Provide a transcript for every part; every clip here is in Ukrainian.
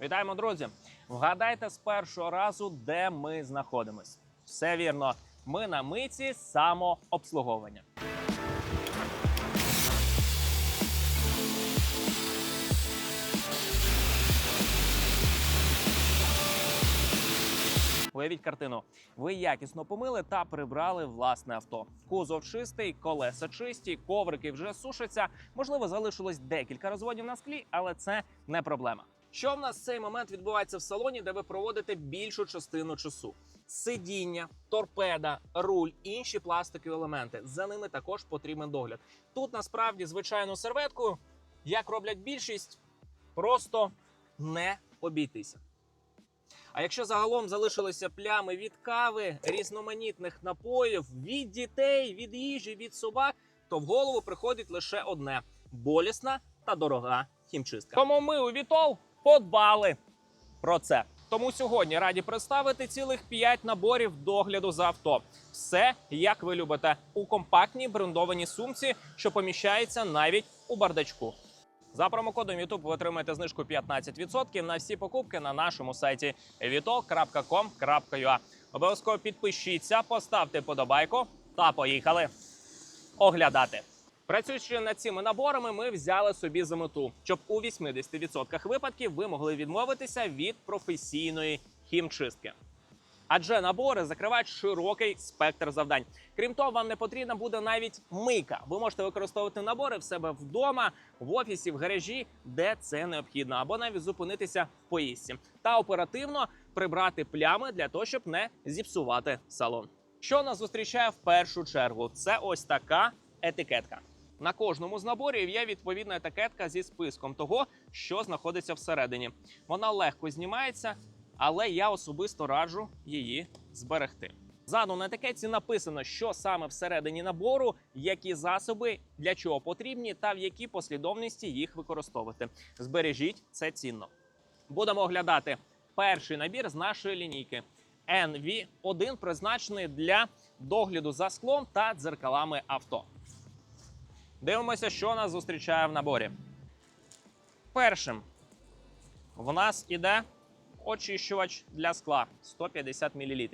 Вітаємо, друзі! Вгадайте з першого разу, де ми знаходимось. Все вірно. Ми на миці самообслуговування. Уявіть картину. Ви якісно помили та прибрали власне авто. Кузов чистий, колеса чисті, коврики вже сушаться. Можливо, залишилось декілька розводів на склі, але це не проблема. Що в нас в цей момент відбувається в салоні, де ви проводите більшу частину часу? Сидіння, торпеда, руль, інші пластикові елементи. За ними також потрібен догляд. Тут насправді звичайну серветкою, як роблять більшість, просто не обійтися. А якщо загалом залишилися плями від кави, різноманітних напоїв, від дітей, від їжі, від собак, то в голову приходить лише одне: болісна та дорога хімчистка. Тому ми у Вітол подбали про це. Тому сьогодні раді представити цілих 5 наборів догляду за авто. Все як ви любите у компактній брендованій сумці, що поміщається навіть у бардачку. За промокодом YouTube ви отримаєте знижку 15% на всі покупки на нашому сайті vitol.com.ua. Обов'язково підпишіться, поставте подобайку та поїхали оглядати. Працюючи над цими наборами, ми взяли собі за мету, щоб у 80% випадків ви могли відмовитися від професійної хімчистки. Адже набори закривають широкий спектр завдань. Крім того, вам не потрібна буде навіть мийка. Ви можете використовувати набори в себе вдома, в офісі, в гаражі, де це необхідно, або навіть зупинитися в поїздці та оперативно прибрати плями для того, щоб не зіпсувати салон. Що нас зустрічає в першу чергу? Це ось така етикетка. На кожному з наборів є відповідна етикетка зі списком того, що знаходиться всередині. Вона легко знімається, але я особисто раджу її зберегти. Ззаду на етикетці написано, що саме всередині набору, які засоби для чого потрібні, та в якій послідовності їх використовувати. Збережіть це цінно. Будемо оглядати перший набір з нашої лінійки. NV1 призначений для догляду за склом та дзеркалами авто. Дивимося, що нас зустрічає в наборі. Першим в нас іде очищувач для скла 150 мл.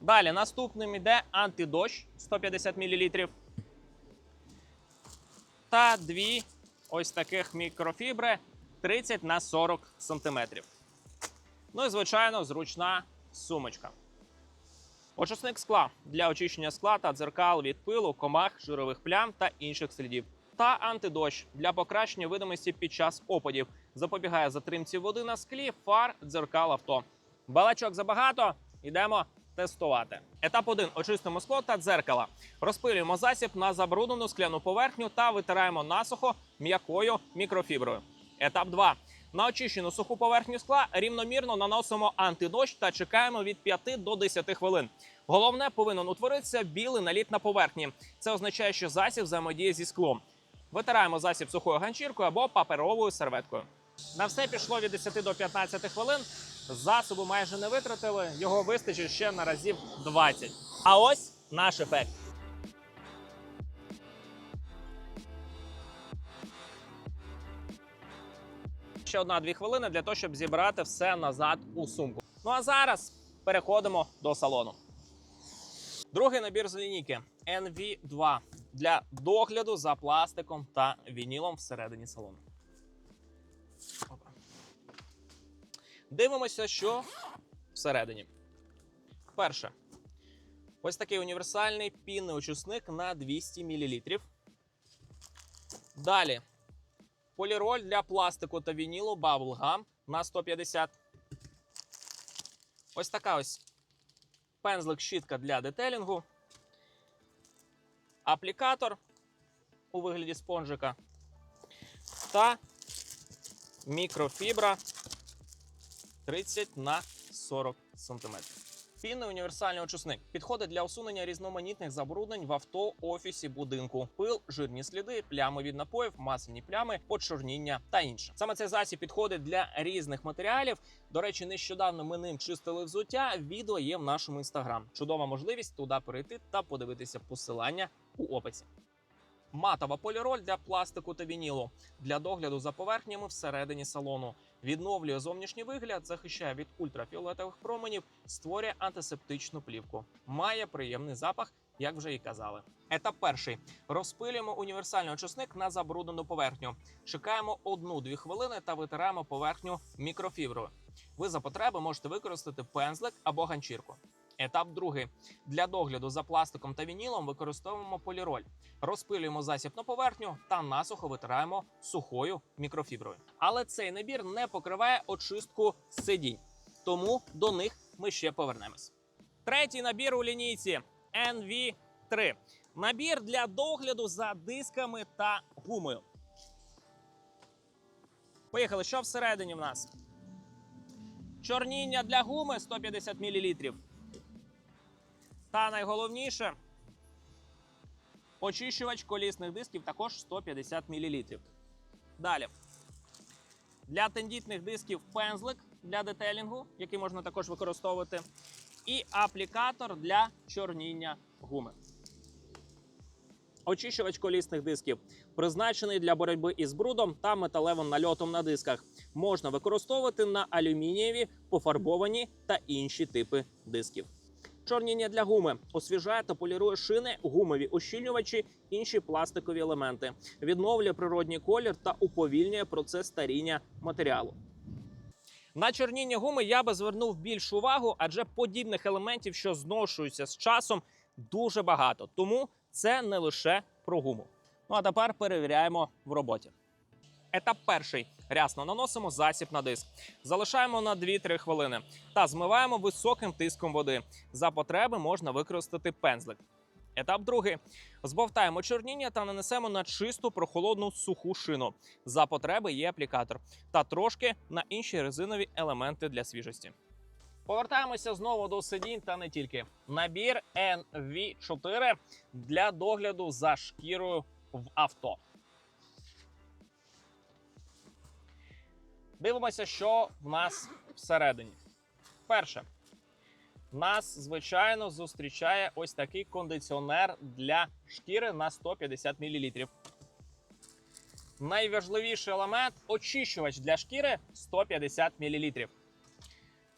Далі наступним іде антидощ 150 мл. Та дві ось таких мікрофібри 30 на 40 см. Ну і, звичайно, зручна сумочка. Очисник скла для очищення скла та дзеркал від пилу, комах, жирових плям та інших слідів. Та антидощ для покращення видимості під час опадів. Запобігає затримці води на склі, фар, дзеркал авто. Балачок забагато. Йдемо тестувати. Етап 1. Очистимо скло та дзеркала. Розпилюємо засіб на забруднену скляну поверхню та витираємо насухо м'якою мікрофіброю. Етап 2. На очищену суху поверхню скла рівномірно наносимо антидощ та чекаємо від 5 до 10 хвилин. Головне повинен утворитися білий наліт на поверхні. Це означає, що засіб взаємодіє зі склом. Витираємо засіб сухою ганчіркою або паперовою серветкою. На все пішло від 10 до 15 хвилин. Засобу майже не витратили. Його вистачить ще на разів 20. А ось наш ефект. Ще одна-дві хвилини для того, щоб зібрати все назад у сумку. Ну а зараз переходимо до салону. Другий набір з лінійки NV2 для догляду за пластиком та вінілом всередині салону. Дивимося, що всередині. Перше. Ось такий універсальний пінний очисник на 200 мл. Далі поліроль для пластику та вінілу Bubblegum на 150. Ось така ось пензлик щітка для детелінгу. Аплікатор у вигляді спонжика. Та мікрофібра 30 на 40 см. Пінний універсальний очисник підходить для усунення різноманітних забруднень в авто, офісі, будинку, пил, жирні сліди, плями від напоїв, масляні плями, почорніння та інше. Саме цей засіб підходить для різних матеріалів. До речі, нещодавно ми ним чистили взуття. Відео є в нашому інстаграм. Чудова можливість туди перейти та подивитися посилання у описі. Матова поліроль для пластику та вінілу для догляду за поверхнями всередині салону. Відновлює зовнішній вигляд, захищає від ультрафіолетових променів, створює антисептичну плівку. Має приємний запах, як вже і казали. Етап перший: розпилюємо універсальний очисник на забруднену поверхню. Чекаємо 1-2 хвилини та витираємо поверхню мікрофіброю. Ви за потреби можете використати пензлик або ганчірку. Етап другий. Для догляду за пластиком та вінілом використовуємо поліроль. Розпилюємо засіб на поверхню та насухо витираємо сухою мікрофіброю. Але цей набір не покриває очистку сидінь, тому до них ми ще повернемось. Третій набір у лінійці NV3. Набір для догляду за дисками та гумою. Поїхали. Що всередині в нас? Чорніння для гуми 150 мл. Та найголовніше очищувач колісних дисків також 150 мл. Далі. Для тендітних дисків пензлик для детелінгу, який можна також використовувати. І аплікатор для чорніння гуми. Очищувач колісних дисків призначений для боротьби із брудом та металевим нальотом на дисках. Можна використовувати на алюмінієві, пофарбовані та інші типи дисків. Чорніння для гуми освіжає та полірує шини, гумові ущільнювачі, інші пластикові елементи, відновлює природній колір та уповільнює процес старіння матеріалу. На чорніння гуми я би звернув більшу увагу, адже подібних елементів, що зношуються з часом, дуже багато. Тому це не лише про гуму. Ну а тепер перевіряємо в роботі. Етап перший. Рясно наносимо засіб на диск. Залишаємо на 2-3 хвилини та змиваємо високим тиском води. За потреби можна використати пензлик. Етап другий. Збовтаємо чорніння та нанесемо на чисту прохолодну суху шину. За потреби є аплікатор та трошки на інші резинові елементи для свіжості. Повертаємося знову до сидінь та не тільки. Набір NV4 для догляду за шкірою в авто. Дивимося, що в нас всередині. Перше, нас, звичайно, зустрічає ось такий кондиціонер для шкіри на 150 мл. Найважливіший елемент очищувач для шкіри 150 мл.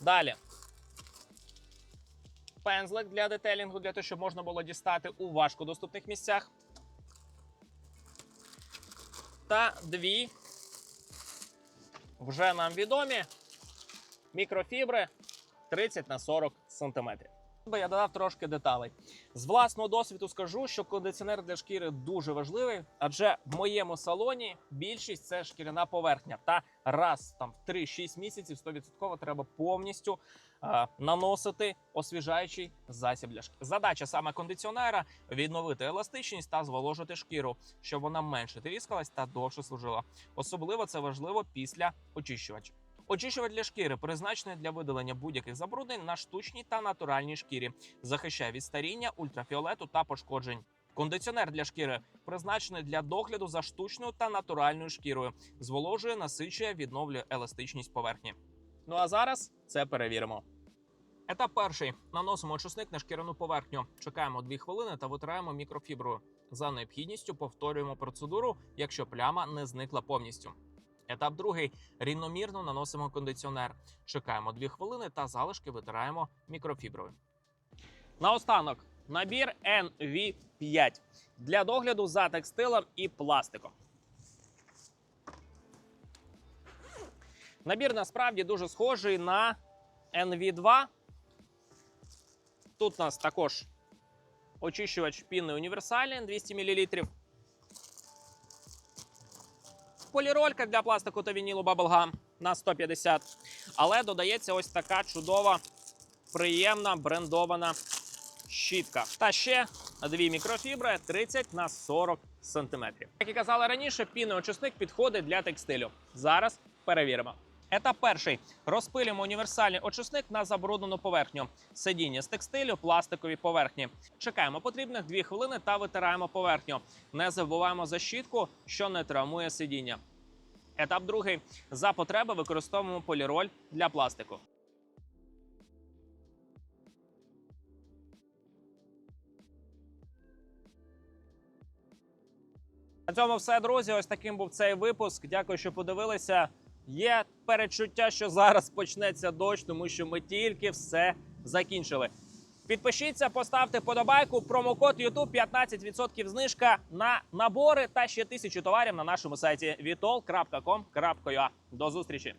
Далі. Пензлик для детелінгу, для того, щоб можна було дістати у важкодоступних місцях. Та дві вже нам відомі мікрофібри 30 на 40 сантиметрів. Я додав трошки деталей. З власного досвіду скажу, що кондиціонер для шкіри дуже важливий, адже в моєму салоні більшість це шкіряна поверхня. Та раз там в 3-6 місяців 100% треба повністю наносити освіжаючий засіб для шкіри. Задача саме кондиціонера відновити еластичність та зволожити шкіру, щоб вона менше тріскалась та довше служила. Особливо це важливо після очищувача. Очищувач для шкіри призначений для видалення будь-яких забруднень на штучній та натуральній шкірі, захищає від старіння, ультрафіолету та пошкоджень. Кондиціонер для шкіри призначений для догляду за штучною та натуральною шкірою, зволожує, насичує, відновлює еластичність поверхні. Ну а зараз це перевіримо. Етап перший: наносимо очисник на шкіряну поверхню. Чекаємо 2 хвилини та витираємо мікрофіброю. За необхідністю повторюємо процедуру, якщо пляма не зникла повністю. Етап другий рівномірно наносимо кондиціонер. Чекаємо 2 хвилини та залишки витираємо мікрофіброю. Наостанок набір NV5 для догляду за текстилем і пластиком. Набір насправді дуже схожий на NV2. Тут у нас також очищувач піни універсальний 200 мл. Поліролька для пластику та вінілу Bubblegum на 150. Але додається ось така чудова, приємна брендована щітка. Та ще дві мікрофібри 30 на 40 см. Як і казали раніше, піноочисник підходить для текстилю. Зараз перевіримо. Етап перший. Розпилюємо універсальний очисник на забруднену поверхню. Сидіння з текстилю, пластикові поверхні. Чекаємо потрібних 2 хвилини та витираємо поверхню. Не забуваємо за щітку, що не травмує сидіння. Етап другий. За потреби використовуємо поліроль для пластику. На цьому все, друзі. Ось таким був цей випуск. Дякую, що подивилися. Є передчуття, що зараз почнеться дощ, тому що ми тільки все закінчили. Підпишіться, поставте подобайку. Промокод YouTube 15% знижка на набори та ще тисячу товарів на нашому сайті vitol.com.ua. До зустрічі!